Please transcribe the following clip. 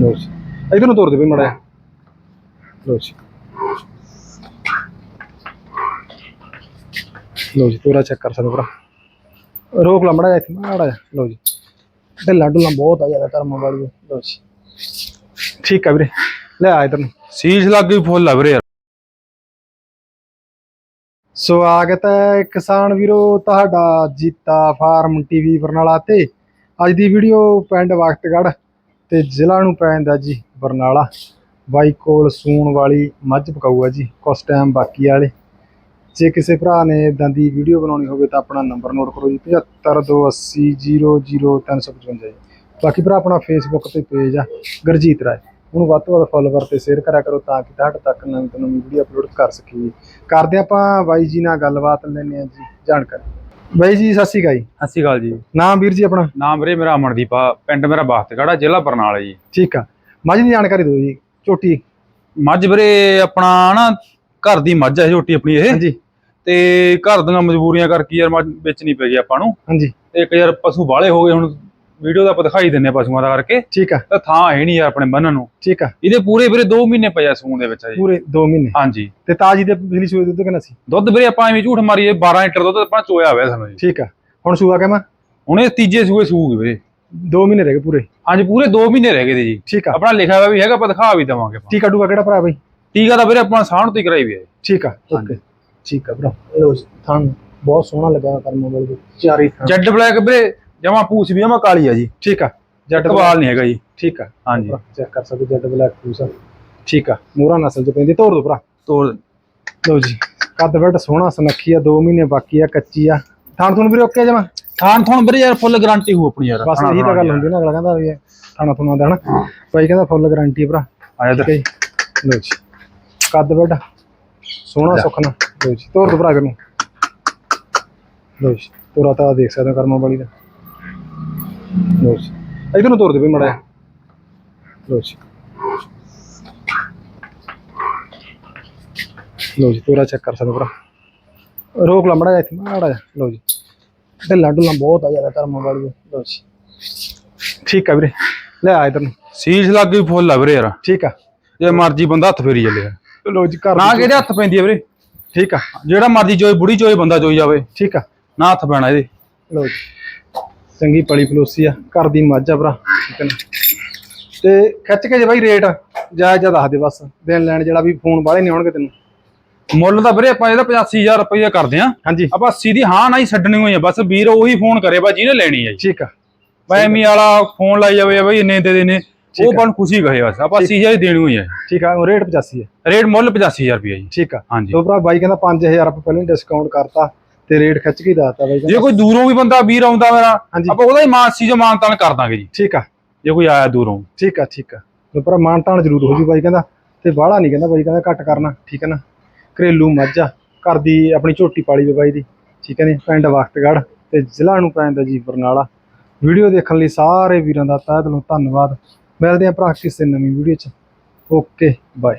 ਲੋ ਜੀ। ਇਧਰ ਨੂੰ ਤੋਰ ਦੇ ਬਈ ਮੜਾ ਲੋ ਜੀ। ਲੋ ਜੀ ਤੋਰਾ ਚੈੱਕ ਕਰ ਸਕਦੇ ਹੋ ਭਰਾ। ਰੋਕ ਲਾ ਮੜਾ ਇੱਥੇ ਮੜਾ ਲੋ ਜੀ। ਤੇ ਲਾਡੂ ਲਾਂ ਬਹੁਤ ਆ ਜ਼ਿਆਦਾ ਧਰਮ ਵਾਲੀ ਲੋ ਜੀ। ਠੀਕ ਆ ਵੀਰੇ। ਲੈ ਆ ਇਧਰ ਨੂੰ। ਸੀਜ ਲੱਗ ਗਈ ਫੁੱਲ ਆ ਵੀਰੇ। ਯਾਰ ਸਵਾਗਤ ਹੈ ਕਿਸਾਨ ਵੀਰੋ ਤੁਹਾਡਾ ਜੀਤਾ ਫਾਰਮ ਟੀਵੀ ਬਰਨਾਲਾ ਤੇ। ਅੱਜ ਦੀ ਵੀਡੀਓ ਪਿੰਡ ਵਕਤਗੜ੍ਹ ਤੇ ਜ਼ਿਲ੍ਹਾ ਨੂੰ ਪੈ ਜਾਂਦਾ ਜੀ ਬਰਨਾਲਾ। ਬਾਈ ਕੋਲ ਸੂਣ ਵਾਲੀ ਮੱਝ ਪਕਾਊ ਆ ਜੀ, ਕੁਛ ਟਾਈਮ ਬਾਕੀ ਵਾਲੇ। ਜੇ ਕਿਸੇ ਭਰਾ ਨੇ ਇਦਾਂ ਦੀ ਵੀਡੀਓ ਬਣਾਉਣੀ ਹੋਵੇ ਤਾਂ ਆਪਣਾ ਨੰਬਰ ਨੋਟ ਕਰੋ ਜੀ 7528000355 ਜੀ। ਬਾਕੀ ਭਰਾ ਆਪਣਾ ਫੇਸਬੁੱਕ ਤੇ ਪੇਜ ਆ, ਗੁਰਜੀਤ ਰਾਏ। ਉਹਨੂੰ ਵੱਧ ਤੋਂ ਵੱਧ ਫੋਲੋਵਰ ਤੇ ਸ਼ੇਅਰ ਕਰਿਆ ਕਰੋ ਤਾਂ ਕਿ ਤੁਹਾਡੇ ਤੱਕ ਨਵੀਂ ਤੋਂ ਨਵੀਂ ਵੀਡੀਓ ਅਪਲੋਡ ਕਰ ਸਕੀਏ। ਕਰਦੇ ਹਾਂ ਆਪਾਂ ਬਾਈ ਜੀ ਨਾਲ ਗੱਲਬਾਤ ਲੈਣੇ ਆ ਜੀ, ਜਾਣਕਾਰੀ। ਬਾਈ ਜੀ ਸਤਿ ਸ਼੍ਰੀ ਅਕਾਲ ਜੀ। ਸਤਿ ਸ਼੍ਰੀ ਅਕਾਲ ਜੀ। ਨਾਮ ਵੀਰ ਜੀ ਆਪਣਾ? ਨਾਮ ਵੀਰੇ ਮੇਰਾ ਅਮਨਦੀਪ ਆ ਪਿੰਡ ਮੇਰਾ ਬਾਖਤਗੜਾ ਜ਼ਿਲ੍ਹਾ ਬਰਨਾਲਾ ਜੀ। ਠੀਕ ਆ। ਮੱਝ ਦੀ ਜਾਣਕਾਰੀ ਦਿਓ ਜੀ ਝੋਟੀ। ਮੱਝ ਵੀਰੇ ਆਪਣਾ ਨਾ ਘਰ ਦੀ ਮੱਝ ਹੈ ਝੋਟੀ ਆਪਣੀ ਇਹ। ਹਾਂਜੀ। ਤੇ ਘਰ ਦੀਆਂ ਮਜਬੂਰੀਆਂ ਕਰਕੇ ਯਾਰ ਮੱਝ ਵੇਚਣੀ ਪੈ ਗਈ ਆਪਾਂ ਨੂੰ। ਹਾਂਜੀ। ਤੇ ਇੱਕ ਯਾਰ ਪਸ਼ੂ ਬਾਲੇ ਹੋ ਗਏ ਹੁਣ ਵੀਡੀਓ ਦਾ ਆਪਾਂ ਦਿਖਾਈ ਦਿੰਨੇ ਪਸ਼ੂਆਂ ਦਾ ਕਰਕੇ। ਠੀਕ ਆ। ਤਾਂ ਥਾਂ ਹੈ ਨਹੀਂ ਯਾਰ ਆਪਣੇ ਬੰਨਣ ਨੂੰ। ਠੀਕ ਆ। ਇਹਦੇ ਪੂਰੇ ਵੀਰੇ 2 ਮਹੀਨੇ ਪਿਆ ਸੂਣ ਦੇ ਵਿੱਚ ਜੀ। ਪੂਰੇ 2 ਮਹੀਨੇ। ਹਾਂਜੀ। ਤੇ ਤਾਜੀ ਦੇ ਬਿਜਲੀ ਸੂਏ ਦੁੱਧ ਕਿੰਨਾ ਸੀ? ਦੁੱਧ ਵੀਰੇ ਆਪਾਂ ਐਵੇਂ ਝੂਠ ਮਾਰੀਏ 12 ਲੀਟਰ ਦੁੱਧ ਆਪਾਂ ਚੋਇਆ ਹੋਇਆ ਸਾਨੂੰ ਜੀ। ਠੀਕ ਆ। ਹੁਣ ਸੂਆ ਕਿਵੇਂ? ਹੁਣ ਇਹ ਤੀਜੇ ਸੂਏ ਸੂਗੀ ਵੀਰੇ। 2 ਮਹੀਨੇ ਰਹਿ ਗਏ ਪੂਰੇ। ਹਾਂਜੀ ਪੂਰੇ 2 ਮਹੀਨੇ ਰਹਿ ਗਏ ਦੇ ਜੀ। ਠੀਕ ਆ। ਆਪਣਾ ਲਿਖਿਆ ਹੋਇਆ ਵੀ ਹੈਗਾ ਆਪਾਂ ਦਿਖਾ ਵੀ ਦਵਾਂਗੇ। ਟੀਕਾ ਟੂਕਾ ਕਿਹੜਾ ਭਰਾ ਬਈ? ਟੀਕਾ ਤਾਂ ਵੀਰੇ ਆਪਾਂ ਸਾਹਣ ਤੋਂ ਹੀ ਕਰਾਈ ਵੀ ਹੈ ਠੀਕ ਆ ਓਕੇ। ਠੀਕ ਆ ਭਰਾ। ਲੋ ਥਾਂ ਬਹੁਤ ਸੋਹਣਾ ਲੱਗਾ ਕਰਮ ਵਾਲੇ ਦੇ ਚਾਰੀ ਜੈਡ ਬਲੈਕ ਵੀਰੇ ਜਮਾ ਪੂਛ ਵੀ ਜਮਾ ਕਾਲੀ ਆ ਜੀ। ਠੀਕ ਆ। ਜੱਟ ਕਵਾਲ ਨਹੀਂ ਹੈਗਾ ਜੀ। ਠੀਕ ਆ। ਹਾਂਜੀ। ਚੈੱਕ ਕਰ ਸਕਦੇ ਜੱਟ ਬਲੈਕ ਫੂਸ ਠੀਕ ਆ। ਮੂਰਾ ਨਸਲ ਚ ਪੈਂਦੀ ਤੋੜ ਦੋ ਭਰਾ। ਤੋੜ ਲੋ ਜੀ ਕੱਦ ਵੱਡ ਸੋਹਣਾ ਸੁਨੱਖੀ ਆ 2 ਮਹੀਨੇ ਬਾਕੀ ਆ ਕੱਚੀ ਆ। ਥਾਣ ਥੁਣ ਵੀਰੇ ਓਕੇ ਜਮਾ? ਥਾਣ ਥਾਣ ਵੀਰੇ ਯਾਰ ਫੁੱਲ ਗਾਰੰਟੀ ਹੋ ਆਪਣੀ ਯਾਰ। ਬਸ ਇਹੀ ਤਾਂ ਗੱਲ ਹੁੰਦੀ ਨਾ ਅਗਲਾ ਕਹਿੰਦਾ ਵੀ ਥਾਣਾ ਥੁਣਾ ਦਾ ਹਨਾ ਭਾਈ ਕਹਿੰਦਾ ਫੁੱਲ ਗਾਰੰਟੀ ਭਰਾ। ਆ ਜਾ ਠੀਕ ਹੈ ਜੀ। ਕੱਦ ਵੱਡ ਸੋਹਣਾ ਸੁਖਣਾ ਲੋ ਜੀ ਤੋੜ ਦੋ ਭਰਾ ਨੂੰ ਲੋ ਜੀ ਤੋਰਾ ਤਾਂ ਦੇਖ ਸਕਦੇ ਕਰਮਾਂ ਵਾਲੀ ਦਾ। ਲੋ ਜੀ। ਇਧਰ ਨੂੰ ਦੇ ਵੀ ਮੜਾ ਲੋ ਜੀ। ਲੋ ਜੀ ਤੋਰਾ ਚੈੱਕ ਕਰ ਸਕਦੇ ਰੋਕ ਲਾ ਮੜਾ ਇੱਥੇ ਮੜਾ ਲੋ ਜੀ। ਤੇ ਲਾਡੂ ਲਾਂ ਬਹੁਤ ਆ ਜ਼ਿਆਦਾ ਕਰਮਾਂ ਵਾਲੀ ਲੋ ਜੀ। ਠੀਕ ਆ ਵੀਰੇ। ਲੈ ਆ ਇਧਰ ਨੂੰ। ਸੀਜ ਲੱਗ ਗਈ ਫੁੱਲ ਆ ਵੀਰੇ ਯਾਰ। ਠੀਕ ਆ। ਜੇ ਮਰਜ਼ੀ ਬੰਦਾ ਹੱਥ ਫੇਰੀ ਚੱਲੇ ਲੋ ਜੀ ਘਰ ਨਾ ਕਿਹਦੇ ਹੱਥ ਪੈਂਦੀ ਆ ਵੀਰੇ? ਠੀਕ ਆ। ਜਿਹੜਾ ਮਰਜ਼ੀ ਚੋਏ ਬੁੜੀ ਚੋਏ ਬੰਦਾ ਚੋਈ ਜਾਵੇ। ਠੀਕ ਆ। ਨਾ ਹੱਥ ਪੈਣਾ ਇਹਦੇ। ਲੋ ਜੀ। ਚੰਗੀ ਪਲੀ ਪਲੋਸੀ ਆ ਘਰ ਦੀ ਮੱਝ ਆ ਭਰਾ ਠੀਕ ਹੈ ਨਾ? ਤੇ ਖਿੱਚ ਕੇ ਜੇ ਬਾਈ ਰੇਟ ਜਾਇਜ਼ ਜਿਹਾ ਦੱਸ ਦੇ ਬਸ ਦੇਣ ਲੈਣ ਜਿਹੜਾ ਵੀ ਫੋਨ ਵਾਲੇ ਨਹੀਂ ਆਉਣਗੇ ਤੈਨੂੰ। ਮੁੱਲ ਤਾਂ ਵੀਰੇ ਆਪਾਂ ਇਹਦਾ 85000 ਰੁਪਏ ਕਰਦੇ ਆ ਹਾਂਜੀ। ਆਪਾਂ 80 ਦੀ ਹਾਂ ਨਾ ਹੀ ਛੱਡਣੀ ਹੋਈ ਆ ਬਸ ਵੀਰ ਉਹੀ ਫੋਨ ਕਰੇ ਬਾ ਜਿਹਨੇ ਲੈਣੀ ਜੀ। ਠੀਕ ਆ। ਐਮੀ ਵਾਲਾ ਫੋਨ ਲਾਈ ਜਾਵੇ ਬਈ ਇੰਨੇ ਦੇ ਦੇਣੇ ਉਹ ਬਣ ਖੁਸ਼ੀ ਕਹੇ ਬਸ ਆਪਾਂ 80000 ਹੀ ਦੇਣੀ ਹੋਈ ਹੈ ਠੀਕ ਆ ਰੇਟ 85 ਹੈ ਰੇਟ ਮੁੱਲ 85000 ਰੁਪਏ ਜੀ। ਠੀਕ ਆ। ਹਾਂਜੀ। ਤੋ ਭਰਾ ਬਾਈ ਕਹਿੰਦਾ 5000 ਆਪਾਂ ਪਹਿਲਾਂ ਡਿਸਕਾਊਂਟ ਕਰਤਾ। ਤੇ ਰੇਟ ਖਿੱਚ ਕੇ ਦੱਸਤਾ ਬਾਈ ਜੇ ਕੋਈ ਦੂਰੋਂ ਵੀ ਬੰਦਾ ਵੀਰ ਆਉਂਦਾ ਮੇਰਾ। ਆਪਾਂ ਉਹਦਾ ਹੀ ਮਾਨਸੀ ਜੋ ਮਾਨਤਾਨ ਕਰ ਦਾਂਗੇ ਜੀ। ਠੀਕ ਆ। ਜੇ ਕੋਈ ਆਇਆ ਦੂਰੋਂ। ਠੀਕ ਆ ਠੀਕ ਆ। ਤੋ ਭਰਾ ਮਾਨ ਤਾਨ ਜ਼ਰੂਰ ਹੋ ਜੂ ਬਾਈ ਕਹਿੰਦਾ। ਤੇ ਬਾਹਲਾ ਨਹੀਂ ਕਹਿੰਦਾ ਬਾਈ ਕਹਿੰਦਾ ਘੱਟ ਕਰਨਾ ਠੀਕ ਹੈ ਨਾ। ਘਰੇਲੂ ਮੱਝ ਆ ਘਰ ਦੀ ਆਪਣੀ ਝੋਟੀ ਪਾਲੀ ਵੇ ਬਾਈ ਦੀ। ਠੀਕ ਹੈ ਨੇ ਪਿੰਡ ਵਕਤਗੜ੍ਹ ਤੇ ਜ਼ਿਲ੍ਹਾ ਨੂੰ ਪੈਂਦਾ ਜੀ ਬਰਨਾਲਾ। ਵੀਡੀਓ ਦੇਖਣ ਲਈ ਸਾਰੇ ਵੀਰਾਂ ਦਾ ਤਹਿ ਦਿਲੋਂ ਧੰਨਵਾਦ। ਮਿਲਦੇ ਆਂ ਭਰਾ ਕਿਸੇ ਨਵੀਂ ਵੀਡੀਓ 'ਚ। Okay bye.